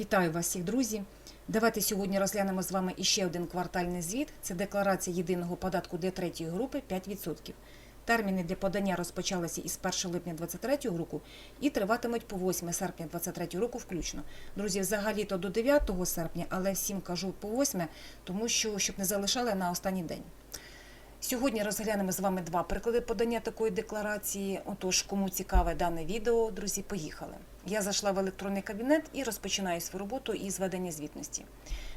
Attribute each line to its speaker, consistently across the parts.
Speaker 1: Вітаю вас всіх, друзі. Давайте сьогодні розглянемо з вами іще один квартальний звіт. Це декларація єдиного податку для третьої групи 5%. Терміни для подання розпочалися із 1 липня 2023 року і триватимуть по 8 серпня 2023 року включно. Друзі, взагалі-то до 9 серпня, але всім кажу по 8, тому що щоб не залишали на останній день. Сьогодні розглянемо з вами два приклади подання такої декларації. Отож, кому цікаве дане відео, друзі, поїхали. Я зайшла в електронний кабінет і розпочинаю свою роботу із ведення звітності.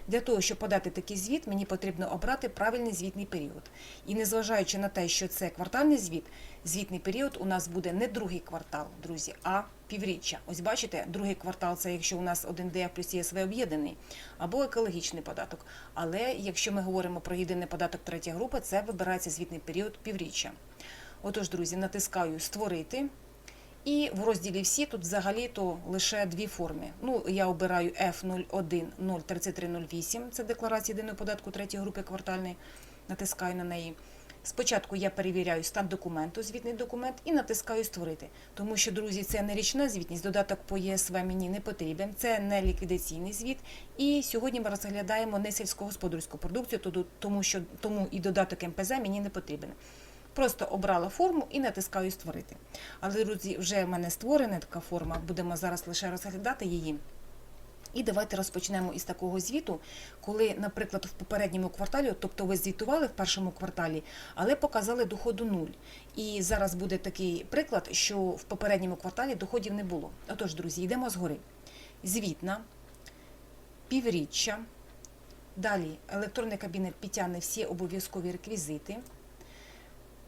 Speaker 1: Для того, щоб подати такий звіт, мені потрібно обрати правильний звітний період. І незважаючи на те, що це квартальний звіт, звітний період у нас буде не другий квартал, друзі, а півріччя. Ось бачите, другий квартал це якщо у нас один ДФ плюс ЄСВ об'єднаний, або екологічний податок. Але якщо ми говоримо про єдиний податок третя група, це вибирається звітний період півріччя. Отож, друзі, натискаю Створити. І в розділі всі тут взагалі то лише дві форми. Ну, я обираю F0103308, це декларація єдиного податку третьої групи квартальної, натискаю на неї. Спочатку я перевіряю стан документу, звітний документ, і натискаю Створити. Тому що, друзі, це не річна звітність, додаток по ЄСВ мені не потрібен, це не ліквідаційний звіт. І сьогодні ми розглядаємо не сільськогосподарську продукцію, то- тому що тому і додаток МПЗ мені не потрібен. Просто обрала форму і натискаю Створити. Але, друзі, вже в мене створена така форма, будемо зараз лише розглядати її. І давайте розпочнемо із такого звіту, коли, наприклад, в попередньому кварталі, тобто ви звітували в першому кварталі, але показали доходу нуль. І зараз буде такий приклад, що в попередньому кварталі доходів не було. Отож, друзі, йдемо згори. Звітна, півріччя. Далі електронний кабінет підтягне всі обов'язкові реквізити.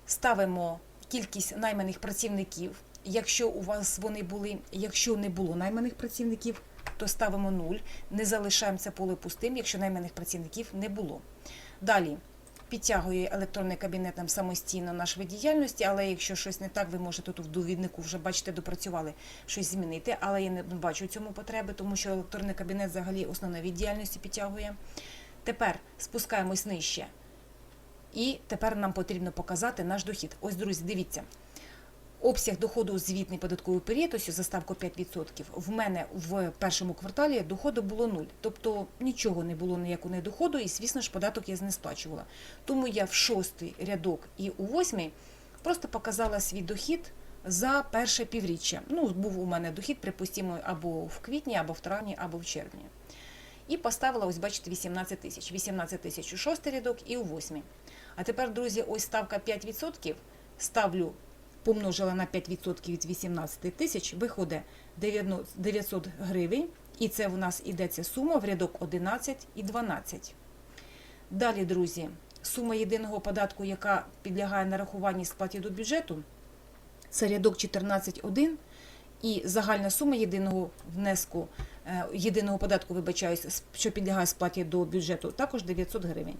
Speaker 1: Ставимо кількість найманих працівників. Якщо у вас вони були, якщо не було найманих працівників, то ставимо 0. Не залишаємо це поле пустим, якщо найманих працівників не було. Далі підтягує електронний кабінет нам самостійно наш вид діяльності, але якщо щось не так, ви можете тут в довіднику вже бачите, допрацювали щось змінити. Але я не бачу цьому потреби, тому що електронний кабінет взагалі основне від діяльності підтягує. Тепер спускаємось нижче. І тепер нам потрібно показати наш дохід. Ось, друзі, дивіться. Обсяг доходу звітний податковий період, ось за ставку 5%. В мене в першому кварталі доходу було 0. Тобто нічого не було ніякого не доходу, і, звісно ж, податок я не сплачувала. Тому я в шостий рядок і у восьмий просто показала свій дохід за перше півріччя. Ну, був у мене дохід, припустимо, або в квітні, або в травні, або в червні. І поставила, ось бачите, 18 тисяч. 18 тисяч у шостий рядок і у восьмий. А тепер, друзі, ось ставка 5%. Ставлю, помножила на 5% від 18 тисяч, виходить 900 гривень. І це в нас ідеться сума в рядок 11 і 12. Далі, друзі, сума єдиного податку, яка підлягає нарахуванні сплаті до бюджету, це рядок 14.1. І загальна сума єдиного внеску, єдиного податку, вибачаюсь, що підлягає сплаті до бюджету, також 900 гривень.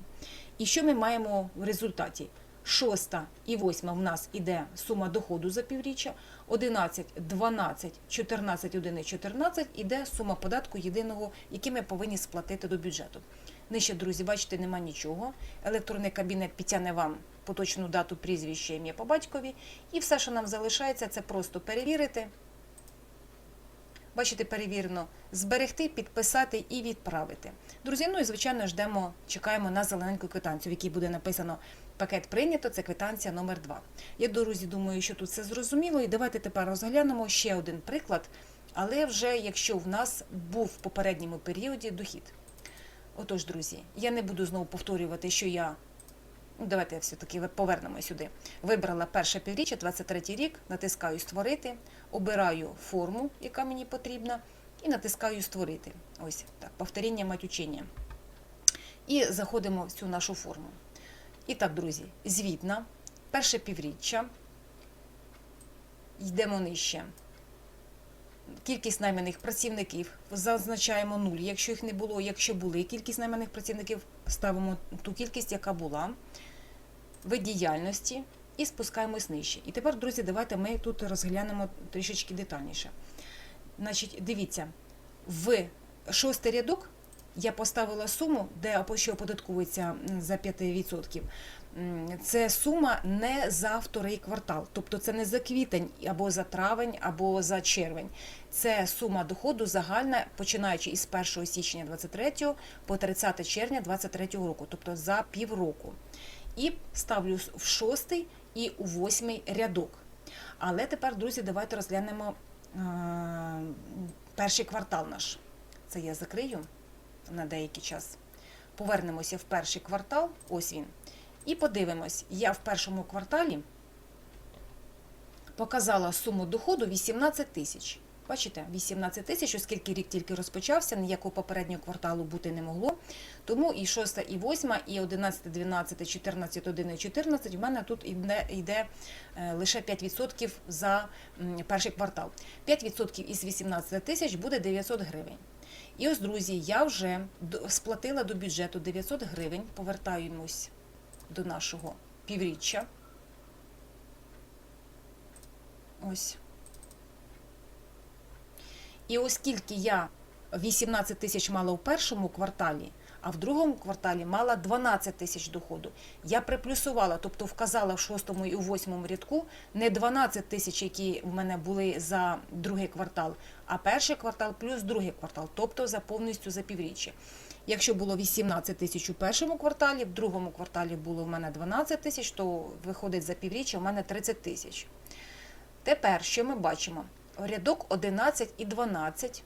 Speaker 1: І що ми маємо в результаті? Шоста і восьма в нас іде сума доходу за півріччя, 11, 12, 14, 1 і 14 іде сума податку єдиного, який ми повинні сплатити до бюджету. Нижче, друзі, бачите, нема нічого. Електронний кабінет підтягне вам поточну дату прізвища, ім'я по батькові. І все, що нам залишається, це просто перевірити. Бачите, перевірено, зберегти, підписати і відправити. Друзі, ну і звичайно ждемо, чекаємо на зелененьку квитанцію, в якій буде написано пакет прийнято. Це квитанція номер 2 Я, друзі, думаю, що тут все зрозуміло. І давайте тепер розглянемо ще один приклад. Але вже якщо в нас був в попередньому періоді дохід. Отож, друзі, я не буду знову повторювати, що я. Ну, давайте все-таки повернемо сюди. Вибрала перше півріччя, 23 рік, натискаю Створити, обираю форму, яка мені потрібна, і натискаю Створити. Ось так, повторіння матючення. І заходимо в цю нашу форму. І так, друзі, звітна, перше півріччя. Йдемо нижче. Кількість найманих працівників зазначаємо 0, якщо їх не було. Якщо були кількість найманих працівників, ставимо ту кількість, яка була вид діяльності, і спускаємось нижче. І тепер, друзі, давайте ми тут розглянемо трішечки детальніше. Значить, дивіться, в шостий рядок я поставила суму, де що оподатковується за 5%. Це сума не за вторий квартал, тобто це не за квітень або за травень, або за червень. Це сума доходу загальна, починаючи із 1 січня 23 по 30 червня 23 року, тобто за півроку. І ставлю в шостий і у восьмий рядок. Але тепер, друзі, давайте розглянемо е, перший квартал наш. Це я закрию на деякий час. Повернемося в перший квартал, ось він. І подивимось, я в першому кварталі показала суму доходу 18 тисяч. Бачите, 18 тисяч, оскільки рік тільки розпочався, ніякого попереднього кварталу бути не могло. Тому і 6, і 8, і 11, 12, 14, 1 і 14 в мене тут йде, йде е, лише 5% за перший квартал. 5% із 18 тисяч буде 900 гривень. І ось, друзі, я вже сплатила до бюджету 900 гривень, повертаємось до нашого півріччя. Ось. І оскільки я 18 тисяч мала у першому кварталі, а в другому кварталі мала 12 тисяч доходу, я приплюсувала, тобто вказала в шостому і у восьмому рядку не 12 тисяч, які в мене були за другий квартал, а перший квартал плюс другий квартал, тобто за повністю за півріччя. Якщо було 18 тисяч у першому кварталі, в другому кварталі було в мене 12 тисяч, то виходить за півріччя в мене 30 тисяч. Тепер, що ми бачимо? Рядок 11 і 12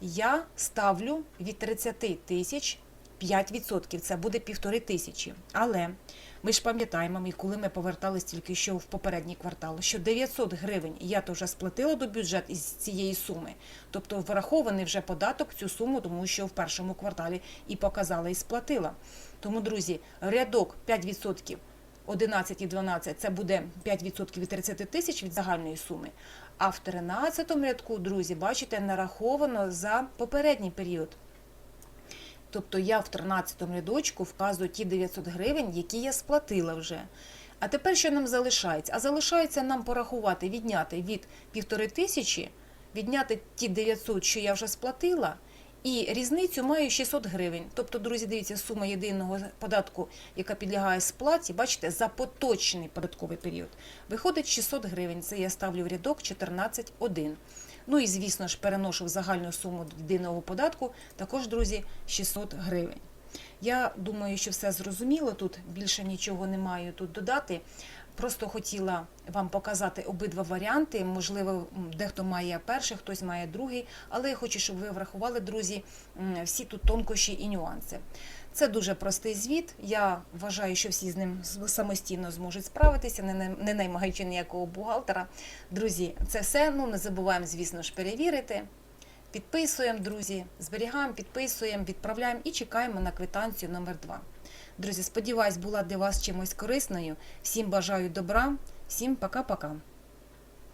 Speaker 1: я ставлю від 30 тисяч 5%. Це буде півтори тисячі. Але ми ж пам'ятаємо, і коли ми повертались тільки що в попередній квартал, що 900 гривень я то вже сплатила до бюджету із цієї суми. Тобто врахований вже податок цю суму, тому що в першому кварталі і показала, і сплатила. Тому, друзі, рядок 5%. 11 і 12 це буде 5% від 30 тисяч від загальної суми. А в 13 рядку, друзі, бачите, нараховано за попередній період. Тобто я в 13 рядочку вказую ті 900 гривень, які я сплатила вже. А тепер що нам залишається? А залишається нам порахувати, відняти від півтори тисячі, відняти ті 900, що я вже сплатила, і різницю маю 600 гривень. Тобто, друзі, дивіться, сума єдиного податку, яка підлягає сплаті, бачите, за поточний податковий період, виходить 600 гривень. Це я ставлю в рядок 14.1. Ну і, звісно ж, переношу в загальну суму єдиного податку, також, друзі, 600 гривень. Я думаю, що все зрозуміло. Тут більше нічого не маю тут додати. Просто хотіла вам показати обидва варіанти. Можливо, дехто має перший, хтось має другий, але я хочу, щоб ви врахували, друзі, всі тут тонкощі і нюанси. Це дуже простий звіт. Я вважаю, що всі з ним самостійно зможуть справитися, не, най- не наймаючи ніякого бухгалтера. Друзі, це все. Ну не забуваємо, звісно ж, перевірити. Підписуємо, друзі, зберігаємо, підписуємо, відправляємо і чекаємо на квитанцію номер 2 Друзі, сподіваюсь, була для вас чимось корисною. Всім бажаю добра, всім пока-пока.